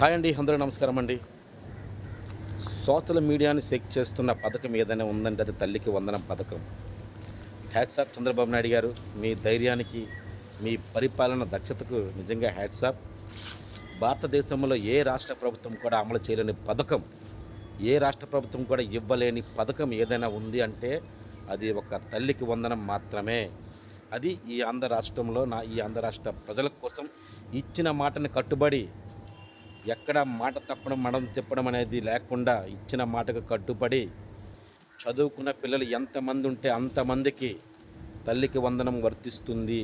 Hi అండి అందరూ నమస్కారం అండి. సోషల్ మీడియాని చెక్ చేస్తున్న పథకం ఏదైనా ఉందంటే అది తల్లికి వందనం పథకం. హ్యాట్స్ ఆఫ్ చంద్రబాబు నాయుడు గారు మీ ధైర్యానికి మీ పరిపాలన దక్షతకు నిజంగా హ్యాట్స్ ఆఫ్. భారతదేశంలో ఏ రాష్ట్ర ప్రభుత్వం కూడా అమలు చేయలేని పథకం ఏ రాష్ట్ర ప్రభుత్వం కూడా ఇవ్వలేని పథకం ఏదైనా ఉంది అంటే అది ఒక తల్లికి వందనం మాత్రమే. అది ఈ ఆంధ్ర రాష్ట్రంలో నా ఈ ఆంధ్ర రాష్ట్ర ప్రజల కోసం ఇచ్చిన మాటని కట్టుబడి ఎక్కడ మాట తప్పడం మడం తిప్పడం అనేది లేకుండా ఇచ్చిన మాటకు కట్టుబడి చదువుకున్న పిల్లలు ఎంతమంది ఉంటే అంతమందికి తల్లికి వందనం వర్తిస్తుంది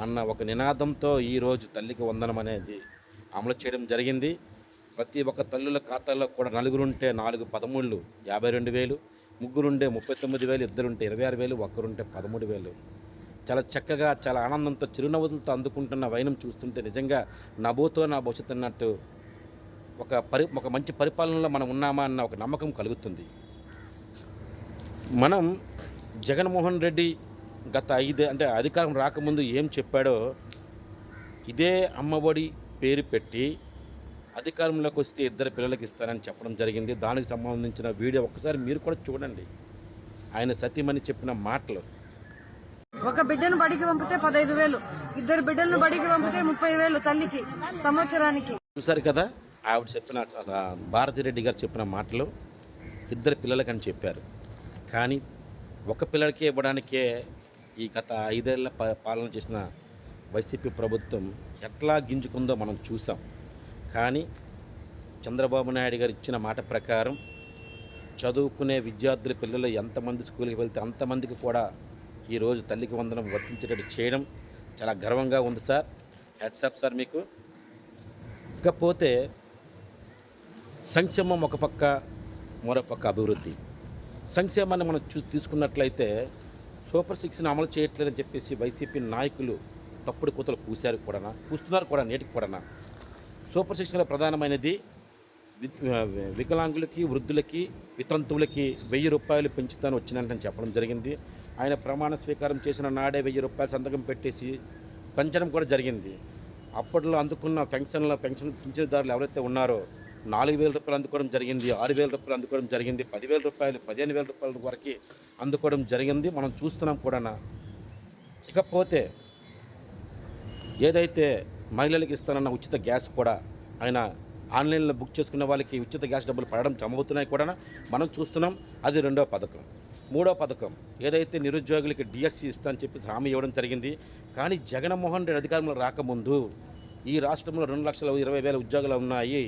అన్న ఒక నినాదంతో ఈరోజు తల్లికి వందనం అనేది అమలు చేయడం జరిగింది. ప్రతి ఒక్క తల్లుల ఖాతాల్లో కూడా నలుగురుంటే నాలుగు పదమూళ్ళు యాభై రెండు వేలు ముగ్గురుంటే ముప్పై తొమ్మిది వేలు ఇద్దరుంటే ఇరవై ఆరు వేలు ఒక్కరుంటే పదమూడు వేలు. చాలా చక్కగా చాలా ఆనందంతో చిరునవ్వులతో అందుకుంటున్న వైనం చూస్తుంటే నిజంగా నభూతో నా భవిష్యత్ అన్నట్టు ఒక పరి ఒక మంచి పరిపాలనలో మనం ఉన్నామా అన్న ఒక నమ్మకం కలుగుతుంది. మనం జగన్మోహన్ రెడ్డి గత ఐదు అంటే అధికారం రాకముందు ఏం చెప్పాడో ఇదే అమ్మఒడి పేరు పెట్టి అధికారంలోకి వస్తే ఇద్దరు పిల్లలకి ఇస్తానని చెప్పడం జరిగింది. దానికి సంబంధించిన వీడియో ఒక్కసారి మీరు కూడా చూడండి. ఆయన సతీమణి చెప్పిన మాటలు. ఒక బిడ్డను బడికి పంపితే పదహైదు వేలు. ఇద్దరు బిడ్డలను బడికి పంపితే ముప్పై వేలు తల్లికి సంవత్సరానికి. చూసారు కదా? ఆవిడ చెప్పిన భారతిరెడ్డి గారు చెప్పిన మాటలు ఇద్దరు పిల్లలకని చెప్పారు. కానీ ఒక పిల్లలకే ఇవ్వడానికే ఈ గత ఐదేళ్ళ ప- పాలన చేసిన వైసీపీ ప్రభుత్వం ఎట్లా గింజుకుందో మనం చూసాం కానీ చంద్రబాబు నాయుడు గారు ఇచ్చిన మాట ప్రకారం చదువుకునే విద్యార్థుల పిల్లలు ఎంతమంది స్కూల్కి వెళ్తే అంతమందికి కూడా ఈరోజు తల్లికి వందనం వర్తించేటట్టు చేయడం చాలా గర్వంగా ఉంది సార్. హెడ్సప్ సార్ మీకు. ఇకపోతే సంక్షేమం ఒక పక్క మరోపక్క అభివృద్ధి. సంక్షేమాన్ని మనం చూ తీసుకున్నట్లయితే సూపర్ సిక్స్ని అమలు చేయట్లేదని చెప్పేసి వైసీపీ నాయకులు తప్పుడు కూతలు పూశారు కూడా పూస్తున్నారు కూడా నేటికి కూడా సూపర్ సిక్స్లో ప్రధానమైనది వికలాంగులకి వృద్ధులకి వితంతువులకి వెయ్యి రూపాయలు పెంచుతాను వచ్చినట్టని చెప్పడం జరిగింది. ఆయన ప్రమాణ స్వీకారం చేసిన నాడే వెయ్యి రూపాయలు సంతకం పెట్టేసి పెంచడం కూడా జరిగింది. అప్పట్లో అందుకున్న పెన్షన్ల పెన్షన్ పింఛన్దారులు ఎవరైతే ఉన్నారో నాలుగు వేల రూపాయలు అందుకోవడం జరిగింది ఆరు వేల రూపాయలు అందుకోవడం జరిగింది పదివేల రూపాయలు పదిహేను వేల రూపాయల వరకు అందుకోవడం జరిగింది. మనం చూస్తున్నాం కూడా ఇకపోతే ఏదైతే మహిళలకు ఇస్తానన్న ఉచిత గ్యాస్ కూడా ఆయన ఆన్లైన్లో బుక్ చేసుకున్న వాళ్ళకి ఉచిత గ్యాస్ డబ్బులు పడడం జమవుతున్నాయి కూడా మనం చూస్తున్నాం అది రెండో పథకం. మూడో పథకం ఏదైతే నిరుద్యోగులకి డిఎస్సి ఇస్తానని చెప్పి హామీ ఇవ్వడం జరిగింది కానీ జగన్మోహన్ రెడ్డి అధికారంలో రాకముందు ఈ రాష్ట్రంలో రెండు లక్షల ఇరవై వేల ఉద్యోగాలు ఉన్నాయి.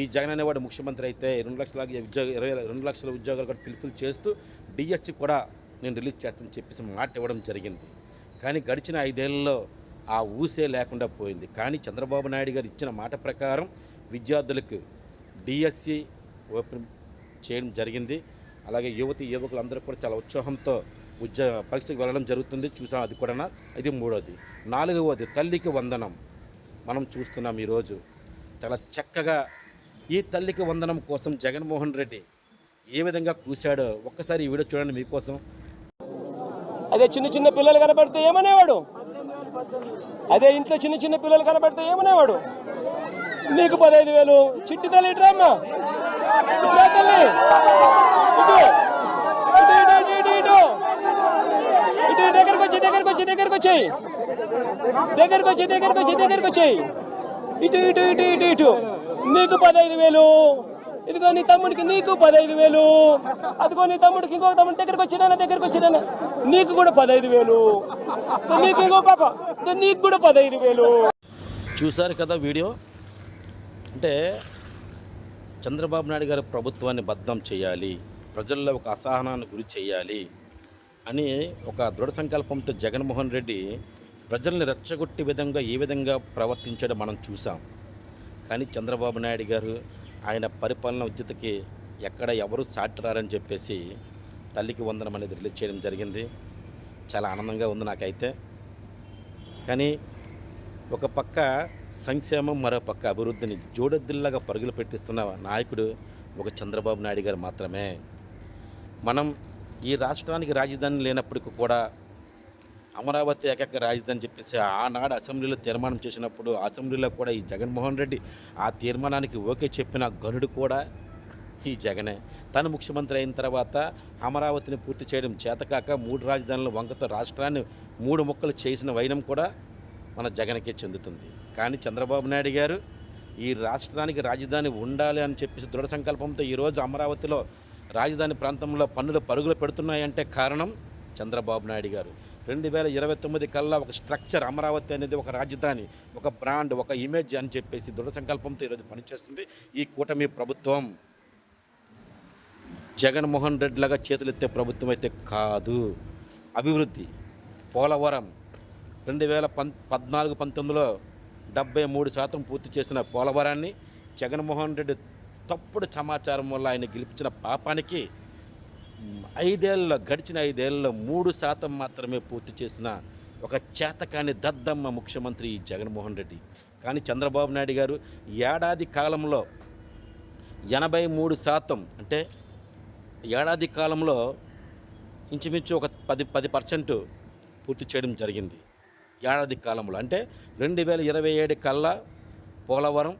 ఈ జగన్ అనేవాడు ముఖ్యమంత్రి అయితే రెండు లక్షల ఉద్యోగ ఇరవై రెండు లక్షల ఉద్యోగాలు కూడా ఫిల్ఫిల్ చేస్తూ డిఎస్సి కూడా నేను రిలీజ్ చేస్తానని చెప్పేసి మాట ఇవ్వడం జరిగింది. కానీ గడిచిన ఐదేళ్ళలో ఆ ఊసే లేకుండా పోయింది. కానీ చంద్రబాబు నాయుడు గారు ఇచ్చిన మాట ప్రకారం విద్యార్థులకు డిఎస్సి ఓపెన్ చేయడం జరిగింది. అలాగే యువతి యువకులందరూ కూడా చాలా ఉత్సాహంతో ఉద్యోగ పరీక్షకు వెళ్ళడం జరుగుతుంది. చూసాం అది కూడా ఇది మూడోది. నాలుగవది తల్లికి వందనం. మనం చూస్తున్నాం ఈరోజు చాలా చక్కగా ఈ తల్లికి వందనం కోసం జగన్మోహన్ రెడ్డి ఏ విధంగా కూశాడో ఒక్కసారి ఈ వీడియో చూడండి మీకోసం. అదే చిన్న చిన్న పిల్లలు కనబడితే ఏమనేవాడు? అదే ఇంట్లో చిన్న చిన్న పిల్లలు కనబడితే ఏమనేవాడు? నీకు పదహైదు వేలు. చిట్టి తల్లి ఇటు రామ్మా. ఇటు తల్లి. ఇటు. ఇటు ఇటు ఇటు ఇటు దగ్గరకు వచ్చి దగ్గరకు వచ్చి దగ్గరకు వచ్చేయి. దగ్గరకు వచ్చి దగ్గరకు వచ్చి దగ్గరకు వచ్చేయి. ఇటు ఇటు ఇటు ఇటు ఇటు. నీకు పదహైదు వేలు. ఇదిగో నీ తమ్ముడికి నీకు పదహైదు వేలు. అదిగో నీ తమ్ముడికి ఇంకో తమ్ముడి దగ్గరకు వచ్చినా దగ్గరకు వచ్చినా నీకు కూడా పదహైదు వేలు. నీకు ఇంకో పాప. నీకు కూడా పదహైదు వేలు. చూశారు కదా వీడియో? అంటే చంద్రబాబు నాయుడు గారి ప్రభుత్వాన్ని బద్దం చేయాలి ప్రజల్లో ఒక అసహనాన్ని గురి చేయాలి అని ఒక దృఢ సంకల్పంతో జగన్మోహన్ రెడ్డి ప్రజల్ని రెచ్చగొట్టే విధంగా ఏ విధంగా ప్రవర్తించడం మనం చూసాం కానీ చంద్రబాబు నాయుడు గారు ఆయన పరిపాలన ఉచితకి ఎక్కడ ఎవరు సాటిరారని చెప్పేసి తల్లికి వందనం అనేది రిలీజ్ చేయడం జరిగింది. చాలా ఆనందంగా ఉంది నాకైతే. కానీ ఒక పక్క సంక్షేమం మరో పక్క అభివృద్ధిని జోడద్దిల్లాగా పరుగులు పెట్టిస్తున్న నాయకుడు ఒక చంద్రబాబు నాయుడు గారు మాత్రమే. మనం ఈ రాష్ట్రానికి రాజధాని లేనప్పటికీ కూడా అమరావతి ఏకైక రాజధాని చెప్పేసి ఆనాడు అసెంబ్లీలో తీర్మానం చేసినప్పుడు అసెంబ్లీలో కూడా ఈ జగన్మోహన్ రెడ్డి ఆ తీర్మానానికి ఓకే చెప్పిన గనుడు కూడా ఈ జగనే. తను ముఖ్యమంత్రి అయిన తర్వాత అమరావతిని పూర్తి చేయడం చేతకాక మూడు రాజధానుల వంకతో రాష్ట్రాన్ని మూడు ముక్కలు చేసిన వైనం కూడా మన జగన్కే చెందుతుంది. కానీ చంద్రబాబు నాయుడు గారు ఈ రాష్ట్రానికి రాజధాని ఉండాలి అని చెప్పేసి దృఢ సంకల్పంతో ఈరోజు అమరావతిలో రాజధాని ప్రాంతంలో పన్నులు పరుగులు పెడుతున్నాయంటే కారణం చంద్రబాబు నాయుడు గారు. రెండు వేల ఇరవై తొమ్మిది కల్లా ఒక స్ట్రక్చర్ అమరావతి అనేది ఒక రాజధాని ఒక బ్రాండ్ ఒక ఇమేజ్ అని చెప్పేసి దృఢ సంకల్పంతో ఈరోజు పనిచేస్తుంది ఈ కూటమి ప్రభుత్వం. జగన్మోహన్ రెడ్డి లాగా చేతులెత్తే ప్రభుత్వం అయితే కాదు. అభివృద్ధి పోలవరం రెండు వేల పం పద్నాలుగు పంతొమ్మిదిలో డెబ్బై మూడు శాతం పూర్తి చేసిన పోలవరాన్ని జగన్మోహన్ రెడ్డి తప్పుడు సమాచారం వల్ల ఆయన గెలిపించిన పాపానికి మ్, ఐదేళ్ళలో గడిచిన ఐదేళ్ళలో మూడు శాతం మాత్రమే పూర్తి చేసిన ఒక చేతకాని దద్దమ్మ ముఖ్యమంత్రి ఈ జగన్మోహన్ రెడ్డి. కానీ చంద్రబాబు నాయుడు గారు ఏడాది కాలంలో ఎనభై మూడు శాతం అంటే ఏడాది కాలంలో ఇంచుమించు ఒక పది పది పర్సెంట్ పూర్తి చేయడం జరిగింది. ఏడాది కాలంలో అంటే రెండు వేల ఇరవై ఏడు కల్లా పోలవరం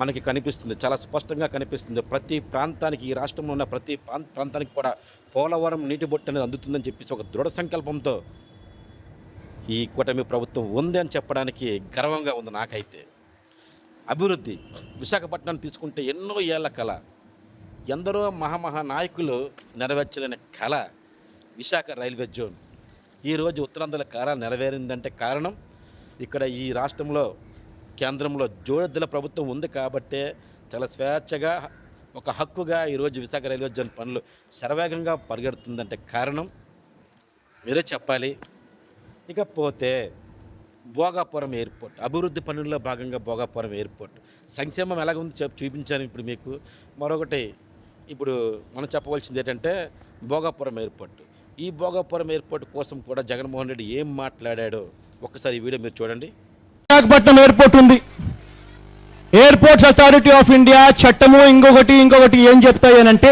మనకి కనిపిస్తుంది. చాలా స్పష్టంగా కనిపిస్తుంది. ప్రతి ప్రాంతానికి ఈ రాష్ట్రంలో ఉన్న ప్రతి ప్రాంతానికి కూడా పోలవరం నీటి బొట్టు అనేది అందుతుందని చెప్పేసి ఒక దృఢ సంకల్పంతో ఈ కూటమి ప్రభుత్వం ఉంది అని చెప్పడానికి గర్వంగా ఉంది నాకైతే. అభివృద్ధి విశాఖపట్నం తీసుకుంటే ఎన్నో ఏళ్ళ కళ ఎందరో మహామహా నాయకులు నెరవేర్చలేని కళ విశాఖ రైల్వే జోన్. ఈరోజు ఉత్తరాంధ్ర కళ నెరవేరిందంటే కారణం ఇక్కడ ఈ రాష్ట్రంలో కేంద్రంలో జోడెద్దుల ప్రభుత్వం ఉంది కాబట్టే చాలా స్వేచ్ఛగా ఒక హక్కుగా ఈరోజు విశాఖ రైల్వే జోన్ పనులు శరవేగంగా పరిగెడుతుందంటే కారణం మీరే చెప్పాలి. ఇకపోతే భోగాపురం ఎయిర్పోర్ట్ అభివృద్ధి పనుల్లో భాగంగా భోగాపురం ఎయిర్పోర్ట్. సంక్షేమం ఎలాగ ఉంది చెప్పి చూపించాను ఇప్పుడు మీకు. మరొకటి ఇప్పుడు మనం చెప్పవలసింది ఏంటంటే భోగాపురం ఎయిర్పోర్ట్. ఈ భోగాపురం ఎయిర్పోర్ట్ కోసం కూడా జగన్మోహన్ రెడ్డి ఏం మాట్లాడాడో ఒక్కసారి ఈ వీడియో మీరు చూడండి. విశాఖపట్నం ఎయిర్పోర్ట్ ఉంది. ఎయిర్పోర్ట్స్ అథారిటీ ఆఫ్ ఇండియా చట్టము ఇంకొకటి ఇంకొకటి ఏం చెప్తాయనంటే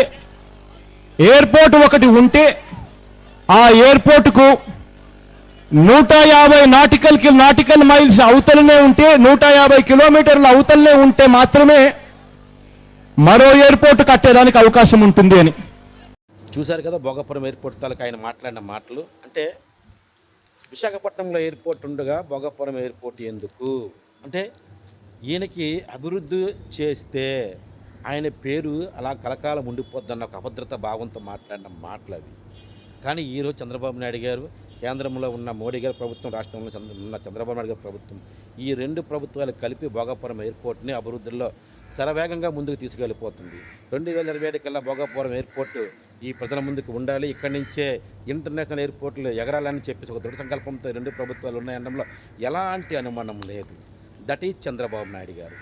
ఎయిర్పోర్ట్ ఒకటి ఉంటే ఆ ఎయిర్పోర్టుకు నూట యాభై నాటికల్ నాటికల్ మైల్స్ అవతలనే ఉంటే నూట యాభై కిలోమీటర్ల అవతలనే ఉంటే మాత్రమే మరో ఎయిర్పోర్ట్ కట్టేదానికి అవకాశం ఉంటుంది అని. చూశారు కదా భోగాపురం ఎయిర్పోర్ట్ తాలూకు ఆయన మాట్లాడిన మాటలు. అంటే విశాఖపట్నంలో ఎయిర్పోర్ట్ ఉండగా భోగాపురం ఎయిర్పోర్ట్ ఎందుకు? అంటే ఈయనకి అభివృద్ధి చేస్తే ఆయన పేరు అలా కలకాలం ఉండిపోద్దన్న ఒక అభద్రత భావంతో మాట్లాడిన మాటలు అవి. కానీ ఈరోజు చంద్రబాబు నాయుడు గారు కేంద్రంలో ఉన్న మోడీ గారి ప్రభుత్వం రాష్ట్రంలో చంద్ర ఉన్న చంద్రబాబు నాయుడు గారి ప్రభుత్వం ఈ రెండు ప్రభుత్వాలు కలిపి భోగాపురం ఎయిర్పోర్ట్ని అభివృద్ధిలో శరవేగంగా ముందుకు తీసుకెళ్ళిపోతుంది. రెండు వేల ఇరవై ఏడు కల్లా భోగాపురం ఎయిర్పోర్టు ఈ ప్రజల ముందుకు ఉండాలి. ఇక్కడి నుంచే ఇంటర్నేషనల్ ఎయిర్పోర్ట్లు ఎగరాలని చెప్పేసి ఒక దృఢ సంకల్పంతో రెండు ప్రభుత్వాలు ఉన్నాయనడంలో ఎలాంటి అనుమానం లేదు. దట్ ఈజ్ చంద్రబాబు నాయుడు గారు.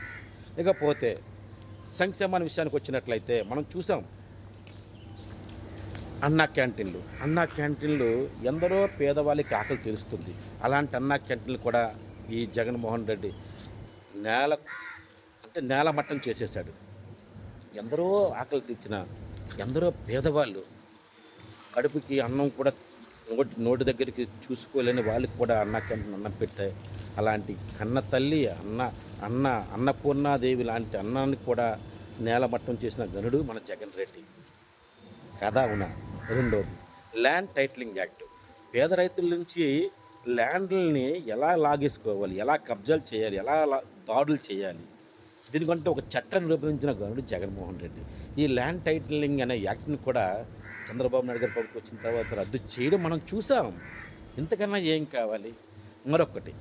ఇకపోతే సంక్షేమాన్ని విషయానికి వచ్చినట్లయితే మనం చూసాం. అన్నా క్యాంటీన్లు అన్నా క్యాంటీన్లు ఎందరో పేదవాళ్ళకి ఆకలి తెలుస్తుంది అలాంటి అన్నా క్యాంటీన్లు కూడా ఈ జగన్మోహన్ రెడ్డి నేల అంటే నేల మట్టం చేసేసాడు ఎందరో ఆకలి తెచ్చిన ఎందరో పేదవాళ్ళు కడుపుకి అన్నం కూడా నోటి నోటి దగ్గరికి చూసుకోలేని వాళ్ళకి కూడా అన్న క్యాంటీన్ అన్నం పెట్టాయి అలాంటి కన్న తల్లి అన్న అన్న అన్నపూర్ణాదేవి లాంటి అన్నాన్ని కూడా నేలమట్టం చేసిన గనుడు మన జగన్ రెడ్డి. కదా అవునా? రెండోది. Land titling act. పేద రైతుల నుంచి ల్యాండ్లని ఎలా లాగేసుకోవాలి? ఎలా కబ్జాలు చేయాలి? ఎలా లా- దాడులు చేయాలి? దీనికంటే ఒక చట్టాన్ని రూపొందించిన గనుడు జగన్మోహన్ రెడ్డి. ఈ ల్యాండ్ టైటిలింగ్ అనే యాక్ట్ని కూడా చంద్రబాబు నాయుడు గారి పక్కకు వచ్చిన తర్వాత రద్దు చేయడం మనం చూసాం. ఇంతకన్నా ఏం కావాలి? మరొకటి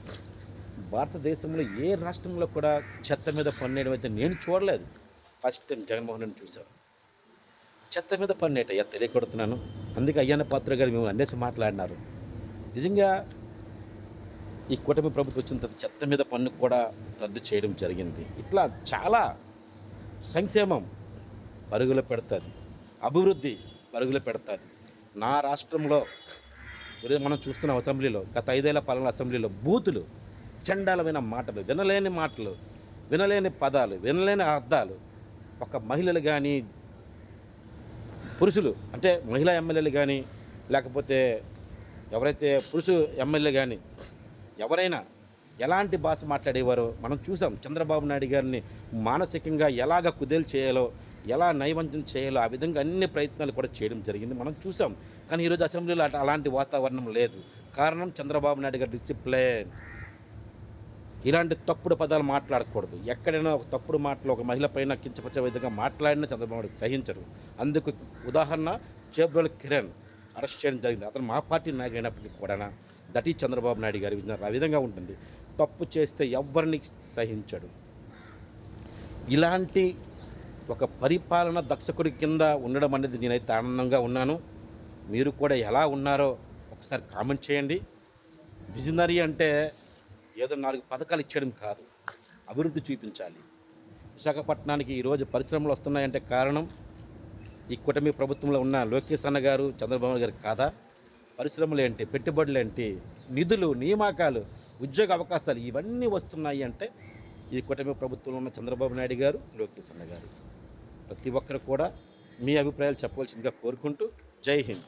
భారతదేశంలో ఏ రాష్ట్రంలో కూడా చెత్త మీద పన్నేయడం అయితే నేను చూడలేదు. ఫస్ట్ టైం జగన్మోహన్ రెడ్డి చూసాను చెత్త మీద పన్నేట అయ్యా తెలియకొడుతున్నాను. అందుకే అయ్యన్న పాత్ర గారు మేము అనేసి మాట్లాడినారు. నిజంగా ఈ కూటమి ప్రభుత్వం వచ్చిన తర్వాత చెత్త మీద పన్ను కూడా రద్దు చేయడం జరిగింది. ఇట్లా చాలా సంక్షేమం పరుగులు పెడుతుంది అభివృద్ధి పరుగులు పెడుతుంది. నా రాష్ట్రంలో ఈరోజు మనం చూస్తున్న అసెంబ్లీలో గత ఐదేళ్ళ పాలన అసెంబ్లీలో బూతులు చండాలమైన మాటలు వినలేని మాటలు వినలేని పదాలు వినలేని అర్థాలు. ఒక మహిళలు కానీ పురుషులు అంటే మహిళా ఎమ్మెల్యేలు కానీ లేకపోతే ఎవరైతే పురుషు ఎమ్మెల్యే కానీ ఎవరైనా ఎలాంటి భాష మాట్లాడేవారో మనం చూసాం. చంద్రబాబు నాయుడు గారిని మానసికంగా ఎలాగ కుదేలు చేయాలో ఎలా నైవంచన చేయాలో ఆ విధంగా అన్ని ప్రయత్నాలు కూడా చేయడం జరిగింది. మనం చూసాం. కానీ ఈరోజు అసెంబ్లీలో అలాంటి వాతావరణం లేదు. కారణం చంద్రబాబు నాయుడు గారి డిసిప్లిన్. ఇలాంటి తప్పుడు పదాలు మాట్లాడకూడదు. ఎక్కడైనా ఒక తప్పుడు మాటలు ఒక మహిళ పైన కించపరిచే విధంగా మాట్లాడినా చంద్రబాబు నాయుడు సహించరు. అందుకు ఉదాహరణ చేబ్రోల్ కిరణ్ అరెస్ట్ చేయడం జరిగింది. అతను మా పార్టీ నాయకు అయినప్పటికీ కూడా దటి చంద్రబాబు నాయుడు గారి విధానం ఆ విధంగా ఉంటుంది. తప్పు చేస్తే ఎవరిని సహించడు. ఇలాంటి ఒక పరిపాలన దక్షకుడి కింద ఉండడం అనేది నేనైతే ఆనందంగా ఉన్నాను. మీరు కూడా ఎలా ఉన్నారో ఒకసారి కామెంట్ చేయండి. విజనరీ అంటే ఏదో నాలుగు పథకాలు ఇచ్చేయడం కాదు. అభివృద్ధి చూపించాలి. విశాఖపట్నానికి ఈరోజు పరిశ్రమలు వస్తున్నాయంటే కారణం ఈ కూటమి ప్రభుత్వంలో ఉన్న లోకేష్ అన్న గారు చంద్రబాబు గారు కాదా? పరిశ్రమలు ఏంటి పెట్టుబడులు ఏంటి నిధులు నియామకాలు ఉద్యోగ అవకాశాలు ఇవన్నీ వస్తున్నాయి అంటే ఈ కూటమి ప్రభుత్వంలో ఉన్న చంద్రబాబు నాయుడు గారు లోకేష్ అన్న గారు ప్రతి ఒక్కరు కూడా మీ అభిప్రాయాలు చెప్పవలసిందిగా కోరుకుంటూ జై హింద్.